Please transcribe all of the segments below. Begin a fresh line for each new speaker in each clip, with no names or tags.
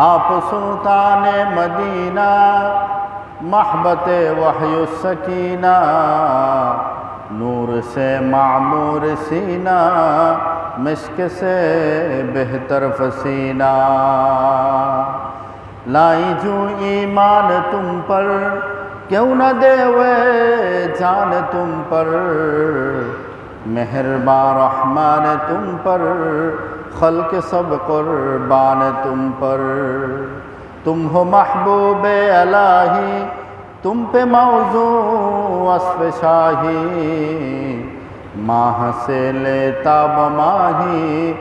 آپ سلطان مدینہ، محبت وحی السکینہ، نور سے معمور سینہ، مشک سے بہتر فسینہ۔ لائی جو ایمان تم پر، کیوں نہ دے وے جان تم پر؟ مہربان رحمان تم پر، خلق سب قربان تم پر۔ تم ہو محبوب الہی، تم پہ موضوع وصف شاہی۔ ماہ سے لیتا بماہی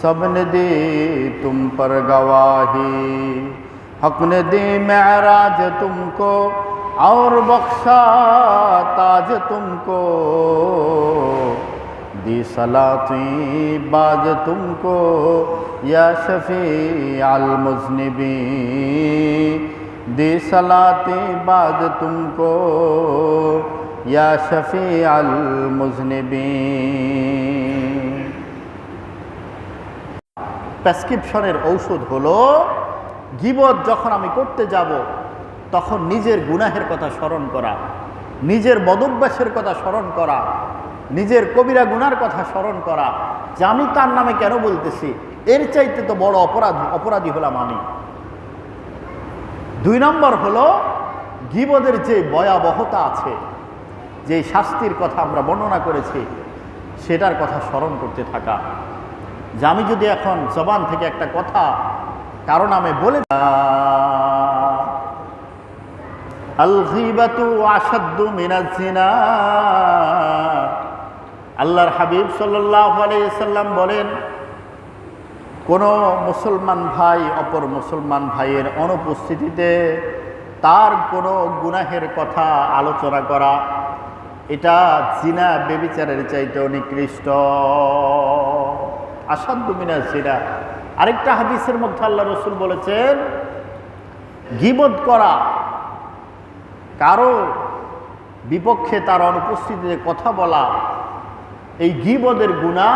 سب نے دی تم پر گواہی۔ حق نے دی معراج تم کو، اور بخشا تاج تم کو۔ दी सलाती बाज तुमको या शफी अलमुजनबी दी सलाती बाज तुमको या शफी अलमुजनबी প্রেসক্রিপশনের ঔষধ হলো গিবত যখন আমি করতে যাব তখন নিজের গুনাহের কথা স্মরণ করা নিজের বদভ্যাসের কথা স্মরণ করা নিজের কবিরা গুনার কথা স্মরণ করা। যে আমি তার নামে কেন বলতেছি? এর চাইতে তো বড় অপরাধ, অপরাধী হলাম আমি। দুই নম্বর হলো, গিবদের যে ভয়াবহতা আছে, যে শাস্তির কথা আমরা বর্ণনা করেছি, সেটার কথা স্মরণ করতে থাকা। যে আমি যদি এখন জবান থেকে একটা কথা কারণ আমি বলে আল গীবাতু আসাদ্দু মিনাজ জিনা। আল্লাহর হাবিব সাল্লাম বলেন, কোন মুসলমান ভাই অপর মুসলমান ভাইয়ের অনুপস্থিতিতে তার কোনো গুনাহের কথা আলোচনা করা, এটা জিনা বেবিচারের চাইতে নিকৃষ্ট। আসাদ্দু মিনাজ জিনা। আরেকটা হাদিসের মধ্যে আল্লাহ রসুল বলেছেন গিবদ করা কারও বিপক্ষে তার অনুপস্থিতিতে কথা বলা এই গিবদের গুণা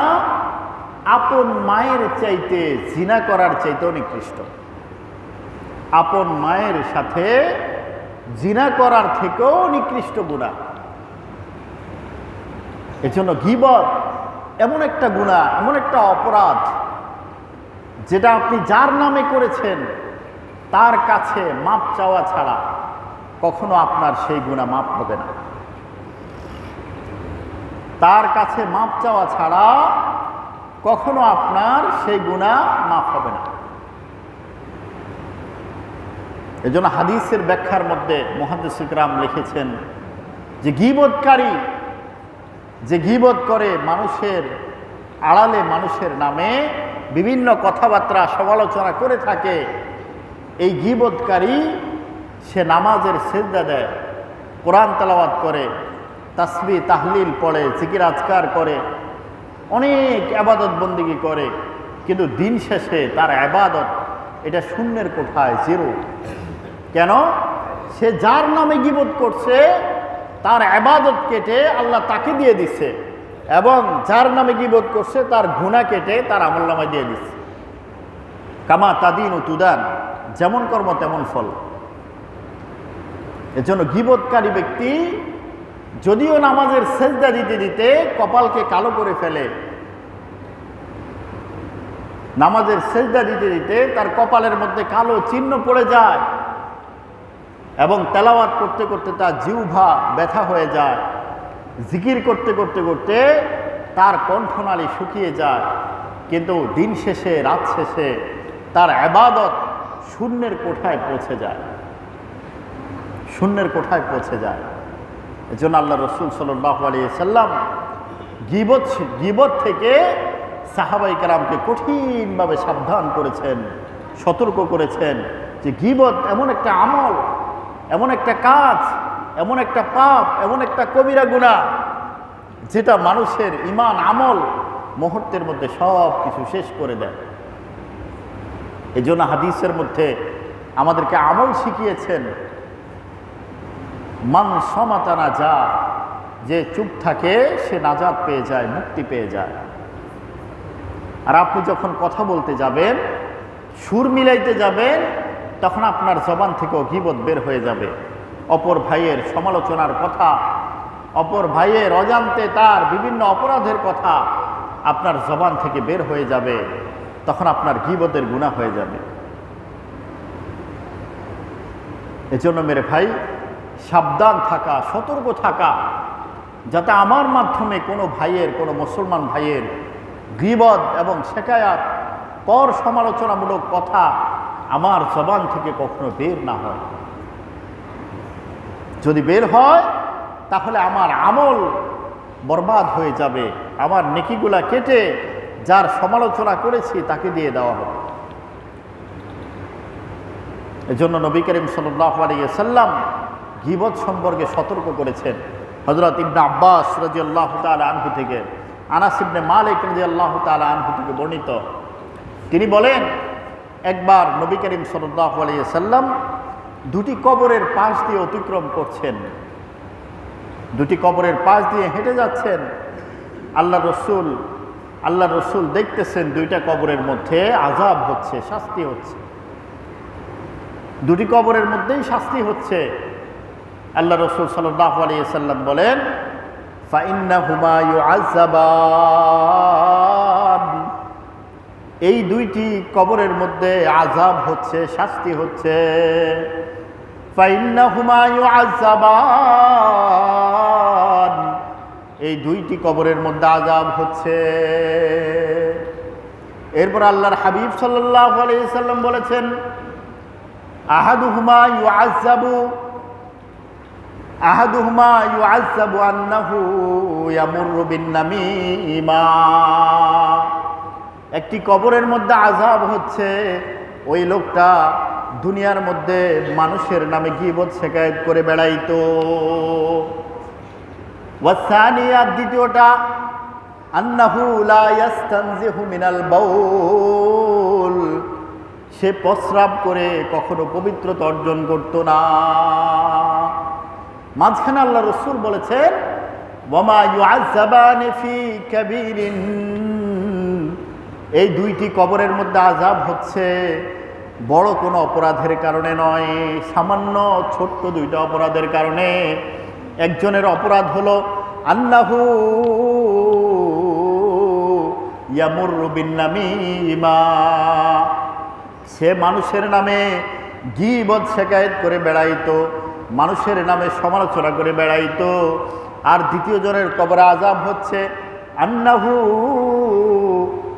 আপন মায়ের চাইতে জিনা করার চাইতে নিকৃষ্ট। আপন মায়ের সাথে জিনা করার থেকেও নিকৃষ্ট গুণা। এজন্য গিবদ এমন একটা গুণা, এমন একটা অপরাধ, যেটা আপনি যার নামে করেছেন, তার কাছে মাপ চাওয়া ছাড়া কখনো আপনার সেই গুণা মাপ হবে না। তার কাছে মাপ চাওয়া ছাড়া কখনো আপনার সেই গুণা মাফ হবে না। এজন্য হাদিসের ব্যাখ্যার মধ্যে মহাদিস ইকরাম লিখেছেন যে গিবোধকারী যে গিবোধ করে মানুষের আড়ালে মানুষের নামে বিভিন্ন কথাবার্তা, সমালোচনা করে থাকে, এই গিবোধকারী সে নামাজের সেজদা দেয়, কোরআন তালাবাদ করে তাসবি, তাহলিল পড়ে, জিকির আজকার করে, অনেক আবাদত বন্দিগি করে, কিন্তু দিন শেষে তার আবাদত, এটা শূন্যের কোঠায়, জিরো। কেন? সে যার নামে গিবত করছে, তার আবাদত কেটে আল্লাহ তাকে দিয়ে দিচ্ছে, এবং যার নামে গিবত করছে, তার গুণা কেটে তার আমল নামায় দিয়ে দিচ্ছে। কামা তাদিন ও তুদান, যেমন কর্ম তেমন ফল। এজন্য গিবৎকারী ব্যক্তি যদিও নামাজের সেজদা দিতে দিতে কপালকে কালো করে ফেলে, নামাজের সেজদা দিতে দিতে তার কপালের মধ্যে কালো চিহ্ন পড়ে যায় এবং তেলাওয়াত করতে করতে তার জিউভা ব্যথা হয়ে যায়। জিকির করতে করতে করতে তার কণ্ঠনালী শুকিয়ে যায়। কিন্তু দিন শেষে, রাত শেষে তার আবাদত শূন্যের কোঠায় পৌঁছে যায়। শূন্যের কোঠায় পৌঁছে যায়। এজন্য আল্লাহ রসুল সাল্লাহ আলিয়া সাল্লাম গিবত গিবত থেকে সাহাবাই কারামকে কঠিনভাবে সাবধান করেছেন, সতর্ক করেছেন যে গিবত এমন একটা আমল, এমন একটা কাজ, এমন একটা পাপ, এমন একটা কবিরা গুণা যেটা মানুষের ইমান আমল মুহূর্তের মধ্যে সব কিছু শেষ করে দেয়। এই জন্য হাদিসের মধ্যে আমাদেরকে আমল শিখিয়েছেন মান সমাতানা যা যে চুপ থাকে, সে নাজাদ পেয়ে যায়, মুক্তি পেয়ে যায়। আর আপনি যখন কথা বলতে যাবেন, সুর মিলাইতে যাবেন, তখন আপনার জবান থেকেও গিবত বের হয়ে যাবে। অপর ভাইয়ের সমালোচনার কথা, অপর ভাইয়ের অজান্তে তার বিভিন্ন অপরাধের কথা আপনার জবান থেকে বের হয়ে যাবে, তখন আপনার গিবতের গুণা হয়ে যাবে। এজন্য মেরে ভাই সাবধান থাকা, সতর্ক থাকা, যাতে আমার মাধ্যমে কোনো ভাইয়ের, কোনো মুসলমান ভাইয়ের গিবদ এবং শেখায়াত পর সমালোচনামূলক কথা আমার জবান থেকে কখনো বের না হয়। যদি বের হয়, তাহলে আমার আমল বরবাদ হয়ে যাবে, আমার নেকিগুলা কেটে যার সমালোচনা করেছি তাকে দিয়ে দেওয়া হবে। এজন্য নবী করিম সাল্লাহ আলিয়াল্লাম গিবত সম্পর্কে সতর্ক করেছেন হজরত ইবনে আব্বাস রাজি আল্লাহ তাল আনহু থেকে। আনাস ইবনে মালিক রাজি আল্লাহ তাল আনহু থেকে বর্ণিত। তিনি বলেন, একবার নবী করিম সাল্লাহ আলিয়াল্লাম দুটি কবরের পাশ দিয়ে অতিক্রম করছেন। দুটি কবরের পাশ দিয়ে হেঁটে যাচ্ছেন। আল্লাহ রসুল আল্লাহ রসুল দেখতেছেন দুইটা কবরের মধ্যে আজাব হচ্ছে, শাস্তি হচ্ছে। দুটি কবরের মধ্যেই শাস্তি হচ্ছে। আল্লাহ রসুল সাল্লাহ আলিয়াল্লাম বলেন ফাইন্না হুমায়ু আজাবান এই দুইটি কবরের মধ্যে আজাব হচ্ছে, শাস্তি হচ্ছে। ফাইন্না হুমায়ু আজাবান এই দুইটি কবরের মধ্যে আজাব হচ্ছে। এরপর আল্লাহর হাবিব সাল্লাহ আলিয়াল্লাম বলেছেন, আহাদুহুমা ইউআযাবু আহাদুহুমা ইউআযাবু আন্নাহু ইয়ামুরু বিন-নামীমা। একটি কবরের মধ্যে আযাব হচ্ছে, ওই লোকটা দুনিয়ার মধ্যে মানুষের নামে গিবত শেখায়ত করে বেড়াইতো। ওয়াসানিয়া, দ্বিতীয়টা, আন্নাহু লা ইয়াস্তানজিহু মিনাল সে প্রস্রাব করে কখনো পবিত্রতা অর্জন করত না। মাঝখানে আল্লাহ রসুল বলেছেন এই দুইটি কবরের মধ্যে আজাব হচ্ছে, বড় কোনো অপরাধের কারণে নয়, সামান্য ছোট্ট দুইটা অপরাধের কারণে। একজনের অপরাধ হলো বিন্নামিমা। সে মানুষের নামে গিবদ শেখায়ত করে বেড়াইতো। মানুষের নামে সমালোচনা করে বেড়াইতো আর দ্বিতীয় জনের কবর আজাব হচ্ছে, আন্নাহু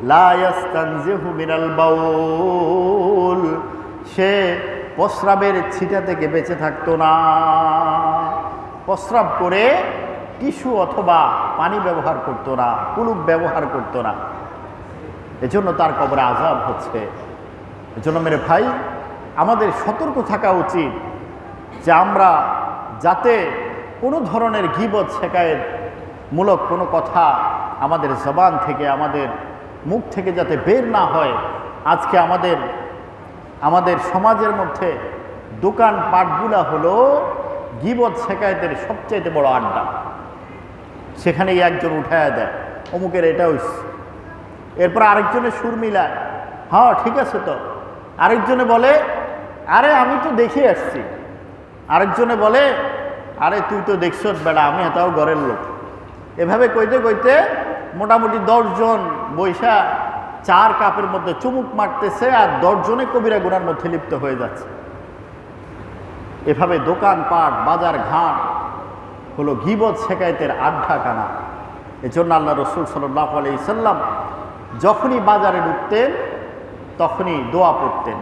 লায়াস্তানজিহু মিনাল বাউল। সে প্রস্রাবের ছিটা থেকে বেঁচে থাকতো না। প্রস্রাব করে টিস্যু অথবা পানি ব্যবহার করতো না, কুলুপ ব্যবহার করতো না। এজন্য তার কবরে আজাব হচ্ছে। এজন্য মেরে ভাই, আমাদের সতর্ক থাকা উচিত। যে আমরা যাতে কোনো ধরনের গিবত শেখায়ের মূলক কোনো কথা আমাদের জবান থেকে, আমাদের মুখ থেকে যাতে বের না হয়, আজকে আমাদের আমাদের সমাজের মধ্যে দোকান পাটগুলা হলো গিবত শেখায়তের সবচাইতে বড় আড্ডা। সেখানেই একজন উঠায় দেয়, অমুকের এটা হইছে। এরপর আরেকজনের সুর মিলায় হ্যাঁ ঠিক আছে তো। আরেকজনে বলে, আরে, আমি তো দেখে আসছি। আরেকজনে বলে, আরে তুই তো দেখছ বেড়া, আমি এটাও ঘরের লোক। এভাবে কইতে কইতে মোটামুটি দশজন বৈশা চার কাপের মধ্যে চুমুক মারতেছে আর দশজনে কবিরা গুনার মধ্যে লিপ্ত হয়ে যাচ্ছে। এভাবে দোকানপাট, বাজার ঘাট হলো গিবত শেখায়তের আড্ডা কানা এজন্য আল্লাহ রসুল সাল্লাহ আলি সাল্লাম যখনই বাজারে ঢুকতেন, তখনই দোয়া পড়তেন।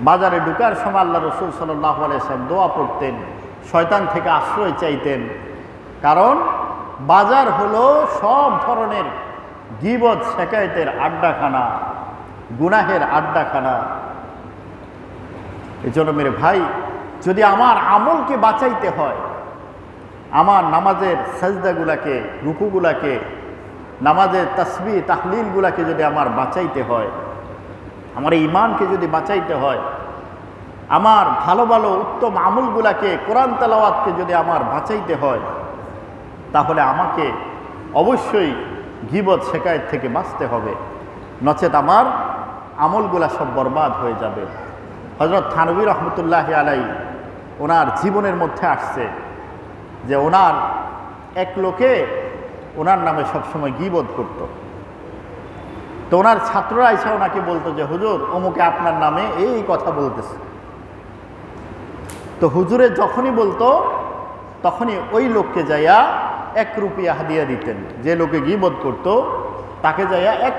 বাজারে ঢুকার সময় আল্লাহ রসুল সাল্লাহ আলাইসলাম দোয়া পড়তেন, শয়তান থেকে আশ্রয় চাইতেন। কারণ বাজার হলো সব ধরনের গিবত শেখায়তের আড্ডাখানা, গুনাহের আড্ডাখানা। এজন্য মেরে ভাই, যদি আমার আমলকে বাঁচাইতে হয়, আমার নামাজের সাজদাগুলাকে, রুকুগুলাকে, নামাজের তসবি তাহলিলগুলাকে যদি আমার বাঁচাইতে হয় আমার ইমানকে যদি বাঁচাইতে হয়, আমার ভালো ভালো উত্তম আমলগুলাকে, কোরআন তালাওয়াতকে যদি আমার বাঁচাইতে হয়, তাহলে আমাকে অবশ্যই গিবত শেখায়ত থেকে বাঁচতে হবে। নচেত আমার আমলগুলা সব বরবাদ হয়ে যাবে। হজরত থানবী রহমতুল্লাহ আলাই ওনার জীবনের মধ্যে আসছে যে ওনার এক লোকে ওনার নামে সবসময় গিবোধ করত। তো ওনার ছাত্ররা এসে ওনাকে বলতো যে, হুজুর, অমুকে আপনার নামে এই কথা বলতেছে। তো হুজুরে যখনই বলতো, তখনই ওই লোককে যাইয়া এক রুপিয়া হাদিয়া দিতেন। যে লোকে গিবোধ করতো, তাকে যাইয়া এক